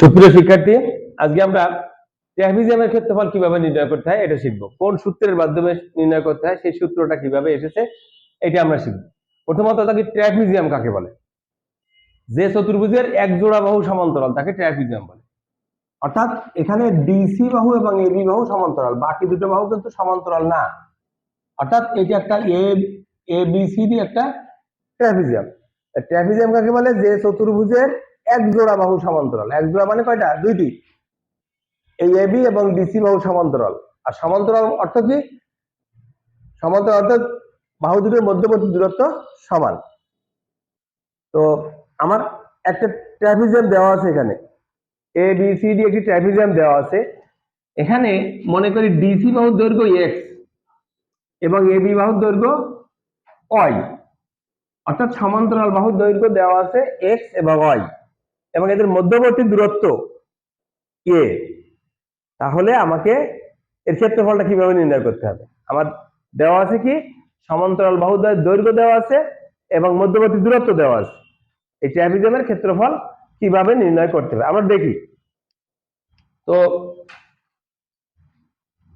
সুপ্রিয় শিক্ষার্থী, আজকে আমরা ট্রাপিজিয়ামের ক্ষেত্রফল কীভাবে নির্ণয় করতে হয় এটা শিখব। কোন সূত্রের মাধ্যমে নির্ণয় করতে হয়, সেই সূত্রটা কীভাবে এসেছে, এটা আমরা শিখব। প্রথমত তাকে ট্রাপিজিয়াম কাকে বলে? যে চতুর্ভুজের এক জোড়া বাহু সমান্তরাল, তাকে ট্রাপিজিয়াম বলে। অর্থাৎ এখানে ডিসি বাহু এবং এবি বাহু সমান্তরাল, বাকি দুটো বাহু কিন্তু সমান্তরাল না। অর্থাৎ এটি একটা এ বি, সি একটা ট্রাপিজিয়াম ট্রাপিজিয়াম কাকে বলে? যে চতুর্ভুজের এক জোড়া বাহু সমান্তরাল। এক জোড়া মানে কয়টা? দুইটি। এই এবি এবং ডিসি বাহু সমান্তরাল। আর সমান্তরাল অর্থ কি? সমান্তরাল অর্থাৎ বাহু দুটোর মধ্যবর্তী দূরত্ব সমান। তো আমার একটা ট্রাপিজিয়াম দেওয়া আছে এখানে। এ বি সি ডি একটি ট্রাপিজিয়াম দেওয়া আছে। এখানে মনে করি ডিসি বাহুর দৈর্ঘ্য এক্স এবং এবি বাহুর দৈর্ঘ্য ওয়াই অর্থাৎ সমান্তরাল বাহুর দৈর্ঘ্য দেওয়া আছে এক্স এবং ওয়াই এবং এদের মধ্যবর্তী দূরত্ব এ তাহলে আমাকে এর ক্ষেত্রফলটা কীভাবে নির্ণয় করতে হবে? আমার দেওয়া আছে কি? সমান্তরাল বাহু দৈর্ঘ্য দেওয়া আছে এবং মধ্যবর্তী দূরত্ব দেওয়া আছে। এই ট্রাপিজিয়ামের ক্ষেত্রফল কীভাবে নির্ণয় করতে হবে? আমরা দেখি। তো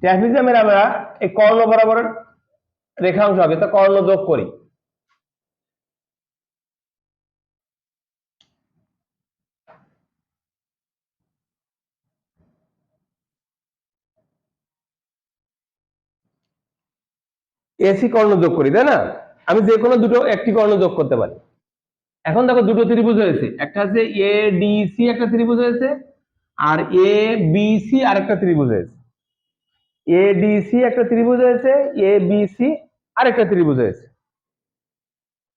ট্রাপিজিয়ামের আমরা এই কর্ণ বরাবর রেখাংশ আগে তো কর্ণ যোগ করি। এসি কর্ণ যোগ করি, তাই না? আমি যে কোনো দুটো, একটি কর্ণ যোগ করতে পারি। এখন দেখো দুটো ত্রিভুজ হয়েছে। একটা হচ্ছে এ ডি সি একটা ত্রিভুজ হয়েছে, আর এ বি সি আর একটা ত্রিভুজ হয়েছে। এ ডি সি একটা ত্রিভুজ হয়েছে এ বি সি আর একটা ত্রিভুজ হয়েছে।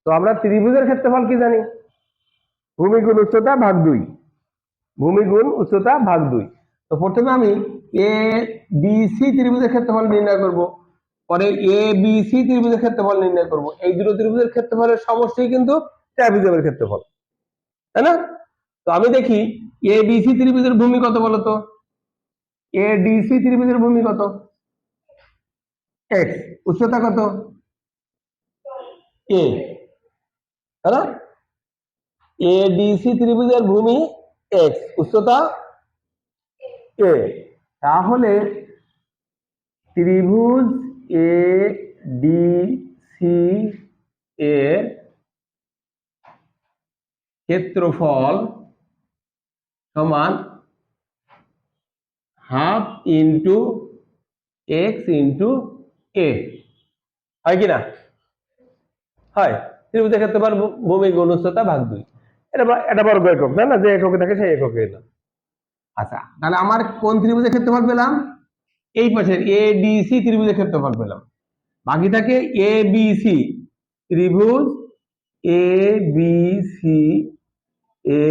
তো আমরা ত্রিভুজের ক্ষেত্রফল কি জানি? ভূমি গুণ উচ্চতা ভাগ দুই। ভূমি গুণ উচ্চতা ভাগ দুই। তো প্রথমে আমি এ বি সি ত্রিভুজের ক্ষেত্রফল নির্ণয় করব। পরে এ বি সি ত্রিভুজের ক্ষেত্রফল নির্ণয় করব। এই দুটো ত্রিভুজের ক্ষেত্রফলের সমষ্টি কিন্তু ট্রাপিজিয়ামের ক্ষেত্রফল। তাই না? তো আমি দেখি এ বি সি ত্রিভুজের ভূমি কত বলতো? এ ডি সি ত্রিভুজের ভূমি কত? এক্স উচ্চতা কত? এ না? এ ডি সি ত্রিভুজের ভূমি এক্স উচ্চতা এ তাহলে ত্রিভুজ এ ডি সি এর ক্ষেত্রফল সমান half into X into A. হয় কি না? হয়। ত্রিভুজের ক্ষেত্রফল ভূমি গুণ উচ্চতা ভাগ দুই। এটা এটা বর্গ একক তাই না? যে এককে থাকে সেই এককে এলাম আচ্ছা তাহলে আমার কোন ত্রিভুজের ক্ষেত্রফল পেলাম? এই পাশের এ সি ত্রিভুজের ক্ষেত্রফল পেলাম। বাকি থাকে এ সি ত্রিভুজ এ সি এ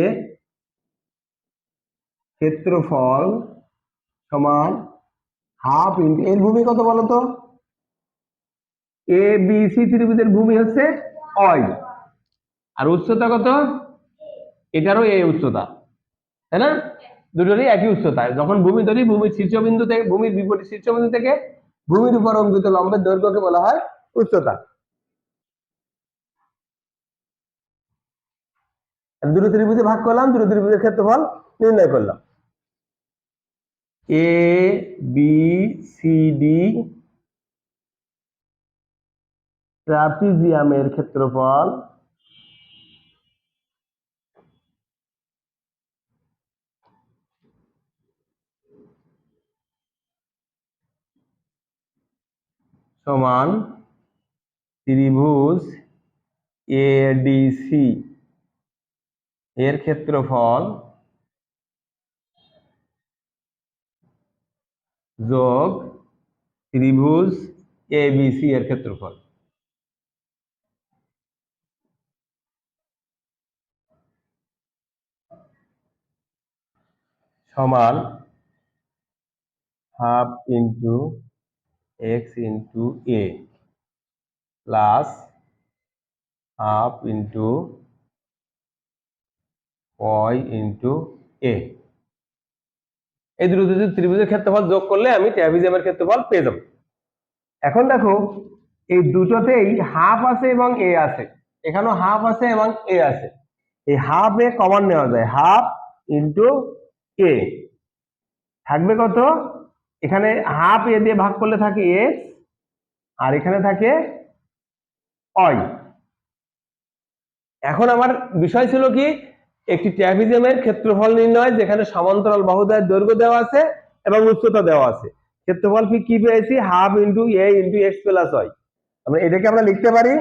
ক্ষেত্রফল সমান হাফ ইন্টু, এর ভূমি কত বলো তো এ সি ত্রিভুজের ভূমি হচ্ছে অয় আর উচ্চতা কত? এটারও এই উচ্চতা, তাই না? দুটোরই একই উচ্চতা যখন ভূমি ধরি ভূমির শীর্ষবিন্দু থেকে, ভূমির বিপরীত শীর্ষবিন্দু থেকে ভূমির উপর অঙ্কিত লম্বের দৈর্ঘ্যকে বলা হয় উচ্চতা। দুটো ত্রিভুজে ভাগ করলাম, দুটো ত্রিভুজের ক্ষেত্রফল নির্ণয় করলাম। এ বি সি ডি ট্রাপিজিয়ামের ক্ষেত্রফল সমান ত্রিভুজ এডিসি এর ক্ষেত্রফল যোগ ত্রিভুজ এবিসি এর ক্ষেত্রফল। সমান half into X into A plus half into Y into A এই দুটো দুটো ত্রিভুজের ক্ষেত্রফল যোগ করলে আমি ট্রাপিজিয়ামের ক্ষেত্রফল পেয়ে যাব। এখন দেখো, এই দুটোতেই হাফ আছে এবং এ আছে। এখানেও হাফ আছে এবং এ আছে। এই হাফ এ কমন নেওয়া যায় হাফ ইন্টু এ থাকবে কত? এখানে হাফ এ দিয়ে ভাগ করলে থাকে এক্স আর এখানে থাকে অয় এখন আমার বিষয় ছিল কি, একটি ট্র্যাপিজিয়ামের ক্ষেত্রফল নির্ণয়, যেখানে সমান্তরাল বাহুদ্বয়ের দৈর্ঘ্য দেওয়া আছে এবং উচ্চতা দেওয়া আছে। ক্ষেত্রফল কি পেয়েছি? Half into A into X plus Y এটাকে আমরা লিখতে পারি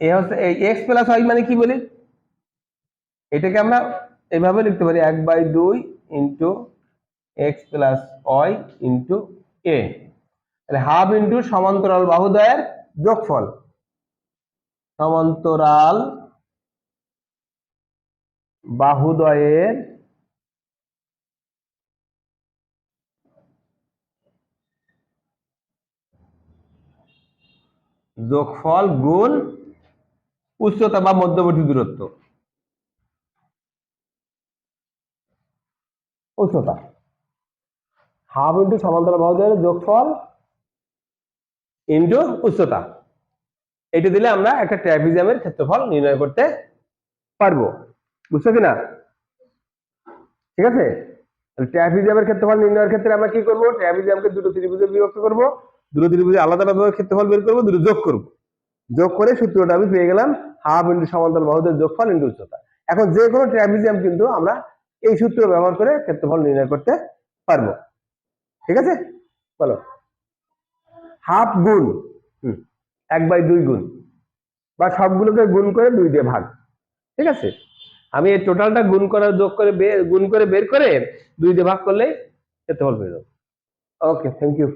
এ হচ্ছে এক্স প্লাস ওয়াই মানে কি বলি? এটাকে আমরা এভাবে লিখতে পারি, এক বাই দুই into X plus Y into A তাহলে হাফ ইন্টু সমান্তরাল বাহুদ্বয়ের যোগফল। সমান্তরাল বাহুদ্বয়ের যোগফল গুণ উচ্চতা বা মধ্যবর্তী দূরত্ব। উচ্চতা। হাফ ইন্টু সমান্তরাল বাহুদ্বয়ের যোগফল ইন্টু উচ্চতা। এটা দিলে আমরা একটা ট্র্যাপিজিয়ামের ক্ষেত্রফল নির্ণয় করতে পারব। বুঝছ কিনা? ঠিক আছে? ট্র্যাপিজিয়ামের ক্ষেত্রফল নির্ণয়ের ক্ষেত্রে আমরা কি করব? ট্র্যাপিজিয়ামকে দুটো ত্রিভুজে বিভক্ত করব। দুটো ত্রিভুজে আলাদা আলাদা ক্ষেত্রফল বের করব, দুটো যোগ করব। যোগ করে সূত্রটা আমি পেয়ে গেলাম হাফ ইন্টু সমান্তরাল বাহুদের যোগফল ইন্টু উচ্চতা। এখন যে কোনো ট্র্যাপিজিয়াম কিন্তু আমরা এই সূত্র ব্যবহার করে ক্ষেত্রফল নির্ণয় করতে পারব। ঠিক আছে? বলো। হাফ গুণ এক বাই দুই গুণ, বা সবগুলোকে গুণ করে দুই দিয়ে ভাগ। ঠিক আছে? আমি এই টোটালটা গুণ করার যোগ করে গুণ করে বের করে দুই দিয়ে ভাগ করলেই ক্ষেত্রফল পেয়ে যাব। Okay thank you